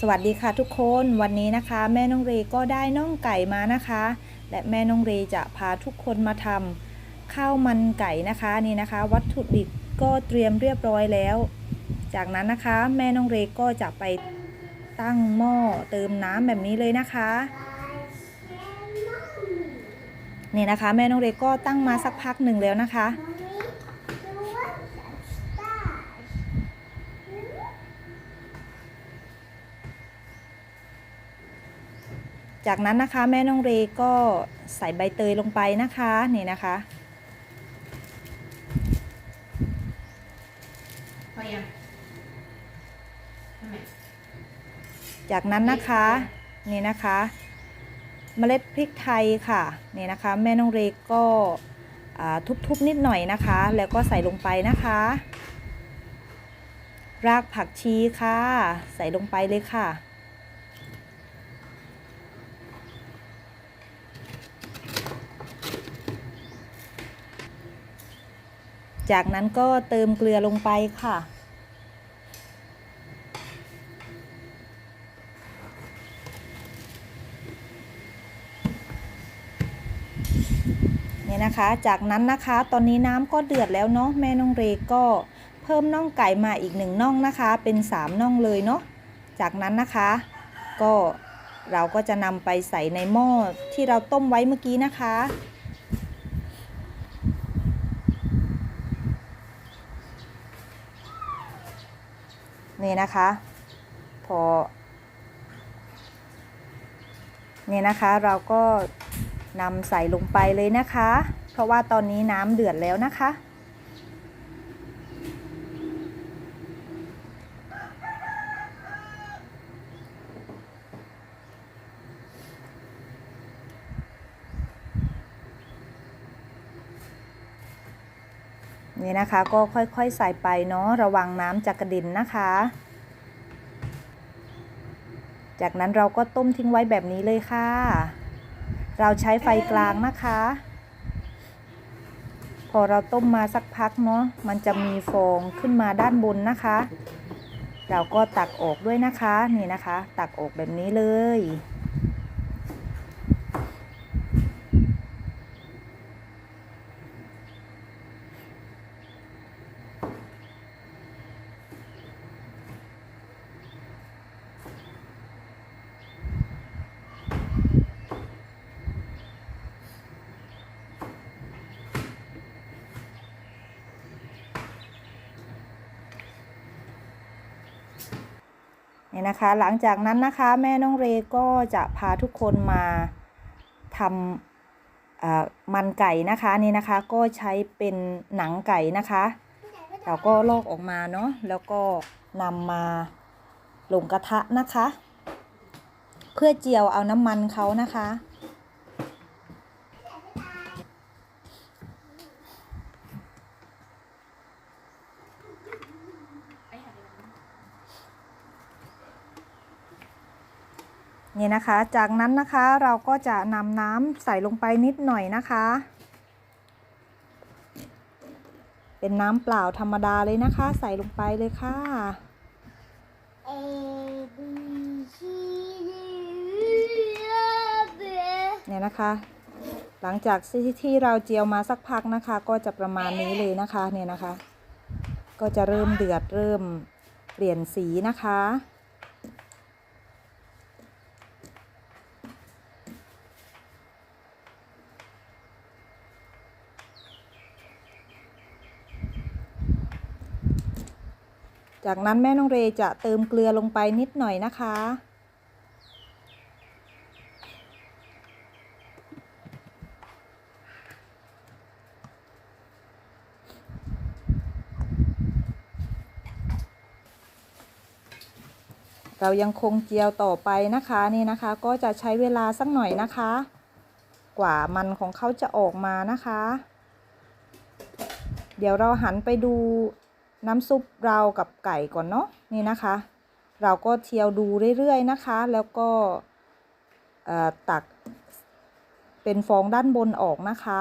สวัสดีค่ะทุกคนวันนี้นะคะ แม่น้องเรก็ได้น่องไก่มานะคะ และแม่น้องเรจะพาทุกคนมาทำข้าวมันไก่นะคะนี่นะคะ วัตถุดิบก็เตรียมเรียบร้อยแล้ว จากนั้นนะคะ แม่น้องเรก็จะไปตั้งหม้อเติมน้ำแบบนี้เลยนะคะนี่นะคะ แม่น้องเรก็ตั้งมาสักพักหนึ่งแล้วนะคะ จากนั้นนะคะแม่น้องเรก็ใส่ใบเตยลงไปนะคะนี่นะคะพอยังทำไมจากนั้นนะคะนี่นะคะเมล็ดพริกไทยค่ะนี่นะคะ แม่น้องเรก็อ่าทุบๆนิดหน่อยนะคะ แล้วก็ใส่ลงไปนะคะ รากผักชีค่ะ ใส่ลงไปเลยค่ะ จากนั้นก็เติมเกลือลงไปค่ะ เนี่ยนะคะ จากนั้นนะคะ ตอนนี้น้ำก็เดือดแล้วเนาะแม่น้องเรก็เพิ่มน่องไก่มาอีกหนึ่งน่องนะคะ เป็นสามน่องเลยเนาะ จากนั้นนะคะ ก็เราก็จะนำไปใส่ในหม้อที่เราต้มไว้เมื่อกี้นะคะ นี่นะคะ พอ นี่นะคะเราก็นำใส่ลงไปเลยนะคะ เพราะว่าตอนนี้น้ำเดือดแล้วนะคะ นี่นะคะก็ค่อยๆใส่ไปเนาะระวังน้ำจะกระเด็นนะคะ จากนั้นเราก็ต้มทิ้งไว้แบบนี้เลยค่ะ เราใช้ไฟกลางนะคะ พอเราต้มมาสักพักเนาะ มันจะมีฟองขึ้นมาด้านบนนะคะ เราก็ตักออกด้วยนะคะ นี่นะคะ ตักออกแบบนี้เลย นะคะ หลังจากนั้นนะคะแม่น้องเรก็จะพาทุกคนมาทำมันไก่นะคะนี่นะคะก็ใช้เป็นหนังไก่นะคะ เราก็ลอกออกมาเนาะแล้วก็นำมาลงกระทะนะคะ เพื่อเจียวเอาน้ำมันเขานะคะ ไปหาเลยนะ นะคะ จากนั้นนะคะเราก็จะนำน้ำใส่ลงไปนิดหน่อยนะคะ เป็นน้ำเปล่าธรรมดาเลยนะคะ ใส่ลงไปเลยค่ะ A B C D เนี่ยนะคะ หลังจากที่เราเจียวมาสักพักนะคะ ก็จะประมาณนี้เลยนะคะเนี่ยนะคะ ก็จะเริ่มเดือดเริ่มเปลี่ยนสีนะคะ จากนั้นแม่น้องเรจะเติมเกลือลงไปนิดหน่อยนะคะ เรายังคงเจียวต่อไปนะคะนี่นะคะ ก็จะใช้เวลาสักหน่อยนะคะ กว่ามันของเขาจะออกมานะคะ เดี๋ยวเราหันไปดู น้ำซุปเรากับไก่ก่อนเนาะนี่นะคะ เราก็เทียวดูเรื่อยๆนะคะ แล้วก็เอ่อตักเป็นฟองด้านบนออกนะคะ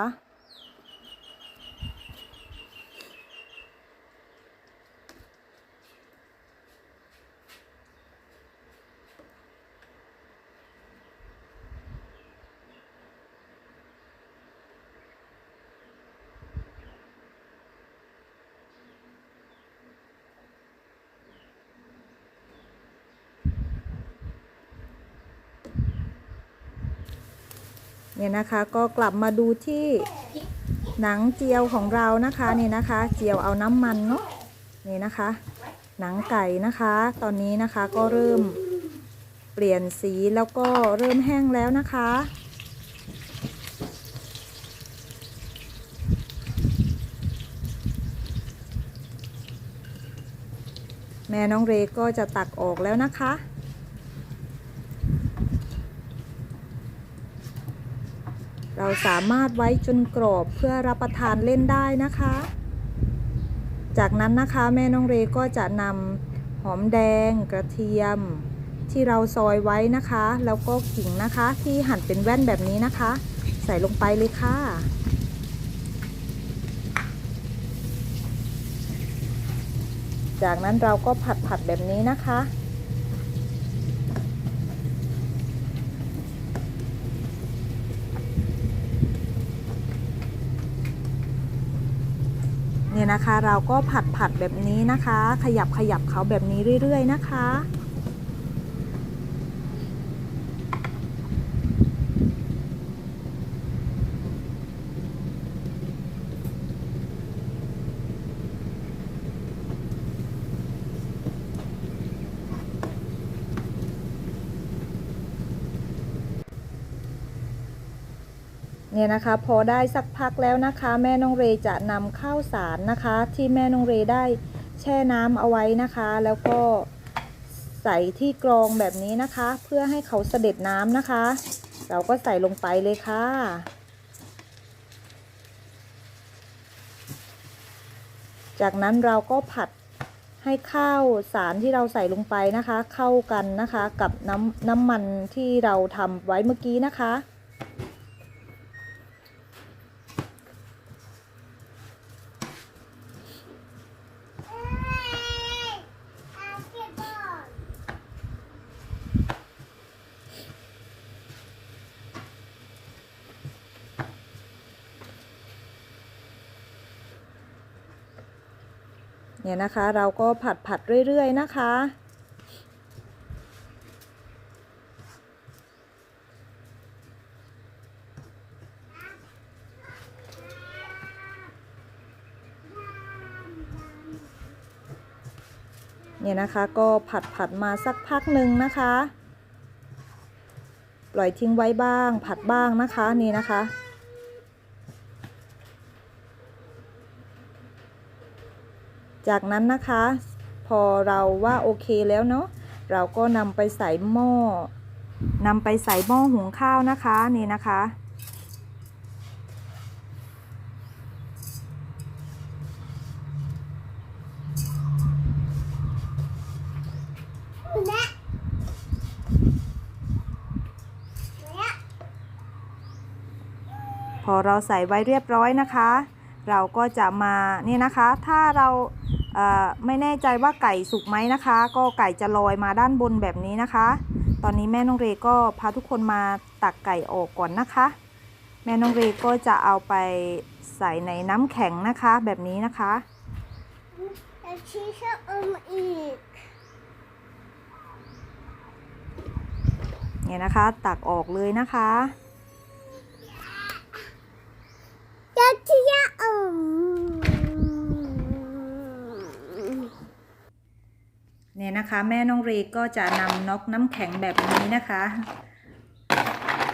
เนี่ยนะคะก็กลับมาดูที่หนังเจียวของเรานะคะนี่นะคะ เจียวเอาน้ำมันเนาะนี่นะคะ หนังไก่นะคะ ตอนนี้นะคะก็เริ่มเปลี่ยนสีแล้วก็เริ่มแห้งแล้วนะคะ แม่น้องเรก็จะตักออกแล้วนะคะ เราสามารถไว้จนกรอบเพื่อรับประทานเล่นได้นะคะ จากนั้นนะคะแม่น้องเรก็จะนำหอมแดง กระเทียม ที่เราซอยไว้นะคะ แล้วก็ขิงนะคะที่หั่นเป็นแว่นแบบนี้นะคะ ใส่ลงไปเลยค่ะจากนั้นเราก็ผัดผัดแบบนี้นะคะ นี่ยนะคะ เราก็ผัดผัดแบบนี้นะคะ ขยับขยับเขาแบบนี้เรื่อย ๆ นะคะ เนี่ยนะคะ พอได้สักพักแล้วนะคะ แม่น้องเรจะนำข้าวสารนะคะ ที่แม่น้องเรได้แช่น้ำเอาไว้นะคะ แล้วก็ใส่ที่กรองแบบนี้นะคะ เพื่อให้เขาเสด็จน้ำนะคะ เราก็ใส่ลงไปเลยค่ะ จากนั้นเราก็ผัดให้ข้าวสารที่เราใส่ลงไปนะคะ เข้ากันนะคะกับน้ำน้ำมันที่เราทำไว้เมื่อกี้นะคะ เนี่ยนะคะเราก็ผัดผัดเรื่อย ๆ นะคะ เนี่ยนะคะก็ผัดผัดมาสักพักหนึ่งนะคะ ปล่อยทิ้งไว้บ้าง ผัดบ้างนะคะนี่นะคะ จากนั้นนะคะพอเราว่าโอเคแล้วเนาะเราก็นำไปใส่หม้อนำไปใส่หม้อหุงข้าวนะคะนี่นะคะ แม่แม่ พอ เราใส่ไว้เรียบร้อยนะคะ เราก็จะมานี่นะคะ ถ้าเราเอ่อไม่แน่ใจว่าไก่สุกไหมนะคะ ก็ไก่จะลอยมาด้านบนแบบนี้นะคะ ตอนนี้แม่น้องเรก็พาทุกคนมาตักไก่ออกก่อนนะคะ แม่น้องเรก็จะเอาไปใส่ในน้ำแข็งนะคะแบบนี้นะคะแล้วชีสอมอีกเนี่ยนะคะ ตักออกเลยนะคะ จะเชียอมเนี่ยนะคะ แม่น้องเรก็จะนำน็อกน้ำแข็งแบบนี้นะคะ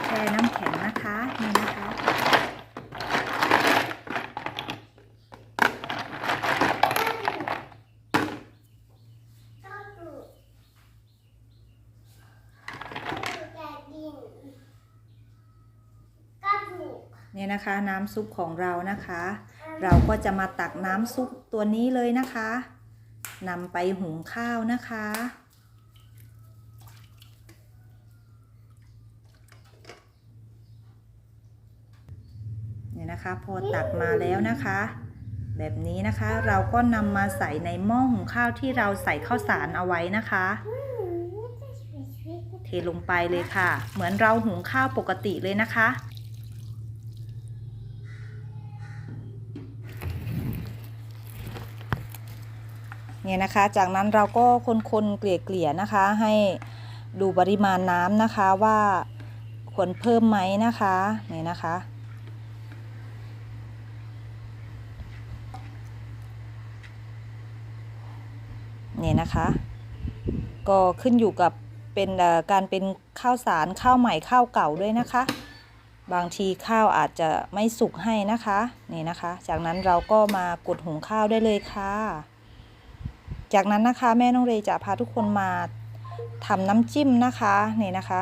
แช่น้ำแข็งนะคะนี่นะคะ ก็ถูกแต่ดินก็ถูก เนี่ยนะคะน้ำซุปของเรานะคะ เราก็จะมาตักน้ำซุปตัวนี้เลยนะคะนำไปหุงข้าวนะคะ เนี่ยนะคะพอตักมาแล้วนะคะ แบบนี้นะคะเราก็นำมาใส่ในหม้อหุงข้าวที่เราใส่ข้าวสารเอาไว้นะคะเทลงไปเลยค่ะ เหมือนเราหุงข้าวปกติเลยนะคะ เนี่ยนะคะ จากนั้นเราก็คนๆเกลี่ยๆนะคะ ให้ดูปริมาณน้ำนะคะว่าควรเพิ่มไหมนะคะเนี่ยนะคะเนี่ยนะคะ ก็ขึ้นอยู่กับเป็นการเป็นข้าวสารข้าวใหม่ข้าวเก่าด้วยนะคะ บางทีข้าวอาจจะไม่สุกให้นะคะนี่นะคะ จากนั้นเราก็มากดหุงข้าวได้เลยค่ะ จากนั้นนะคะแม่น้องเรย์จะพาทุกคนมาทำน้ำจิ้มนะคะนี่นะคะ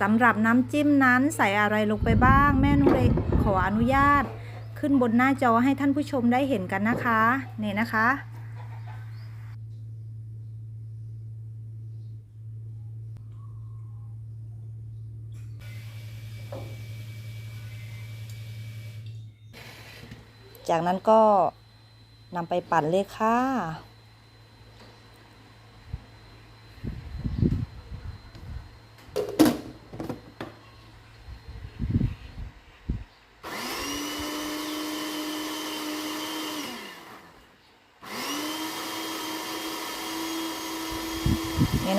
สำหรับน้ำจิ้มนั้นใส่อะไรลงไปบ้าง แม่น้องเรย์ขออนุญาตขึ้นบนหน้าจอให้ท่านผู้ชมได้เห็นกันนะคะนี่นะคะจากนั้นก็นำไปปั่นเลยค่ะ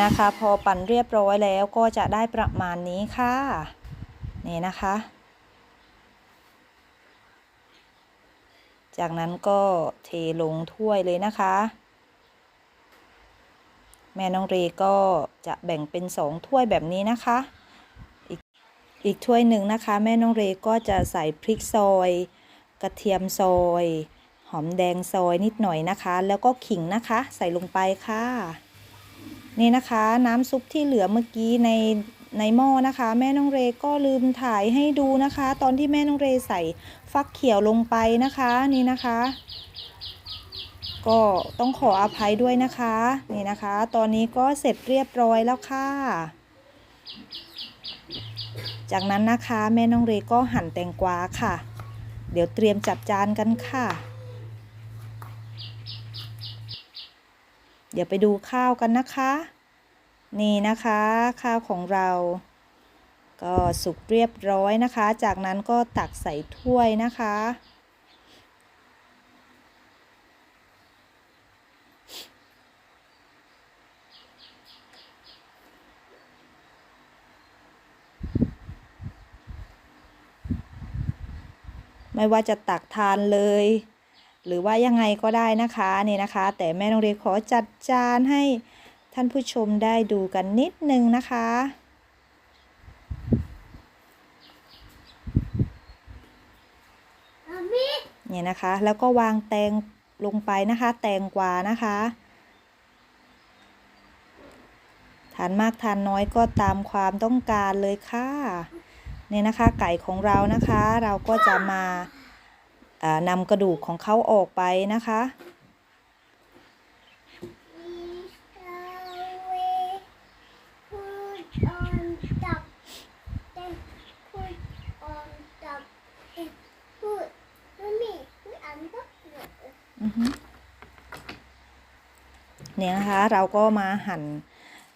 นะคะ พอปั่นเรียบร้อยแล้วก็จะได้ประมาณนี้ค่ะ นี่นะคะ จากนั้นก็เทลงถ้วยเลยนะคะ แม่น้องเรก็จะแบ่งเป็นสองถ้วยแบบนี้นะคะ อีกอีกถ้วยหนึ่งนะคะ แม่น้องเรก็จะใส่พริกซอย กระเทียมซอย หอมแดงซอยนิดหน่อยนะคะ แล้วก็ขิงนะคะ ใส่ลงไปค่ะ นี่นะคะน้ำซุปที่เหลือเมื่อกี้ในในหม้อนะคะ แม่น้องเรก็ลืมถ่ายให้ดูนะคะ ตอนที่แม่น้องเรใส่ฟักเขียวลงไปนะคะนี่นะคะ ก็ต้องขออภัยด้วยนะคะนี่นะคะ ตอนนี้ก็เสร็จเรียบร้อยแล้วค่ะ จากนั้นนะคะ แม่น้องเรก็หั่นแตงกวาค่ะ เดี๋ยวเตรียมจัดจานกันค่ะ เดี๋ยวไปดูข้าวกันนะคะ นี่นะคะ ข้าวของเรา ก็สุกเรียบร้อยนะคะ จากนั้นก็ตักใส่ถ้วยนะคะ ไม่ว่าจะตักทานเลย หรือว่ายังไงก็ได้นะคะนี่นะคะ แต่แม่น้องเรขอจัดจานให้ท่านผู้ชมได้ดูกันนิดนึงนะคะอามินี่นะคะ แล้วก็วางแตงลงไปนะคะ แตงกวานะคะทานมากทานน้อยก็ตามความต้องการเลยค่ะนี่นะคะ ไก่ของเรานะคะ เราก็จะมาเอ่อ นำกระดูกของเขาออกไปนะคะ เนี่ยนะคะเราก็มาหั่น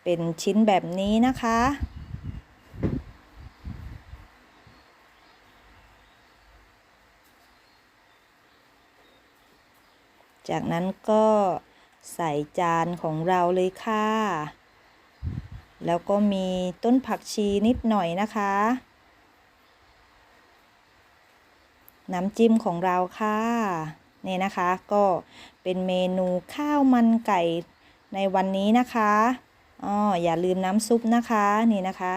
เป็นชิ้นแบบนี้นะคะ จากนั้นก็ใส่จานของเราเลยค่ะ แล้วก็มีต้นผักชีนิดหน่อยนะคะ น้ำจิ้มของเราค่ะ นี่นะคะก็เป็นเมนูข้าวมันไก่ในวันนี้นะคะอ๋ออย่าลืมน้ำซุปนะคะนี่นะคะ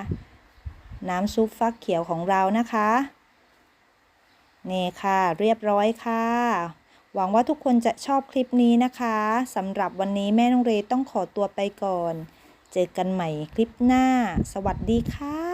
น้ำซุปฟักเขียวของเรานะคะ นี่ค่ะ เรียบร้อยค่ะ หวังว่าทุกคนจะชอบคลิปนี้นะคะสำหรับวันนี้แม่น้องเรย์ต้องขอตัวไปก่อน เจอกันใหม่คลิปหน้า สวัสดีค่ะ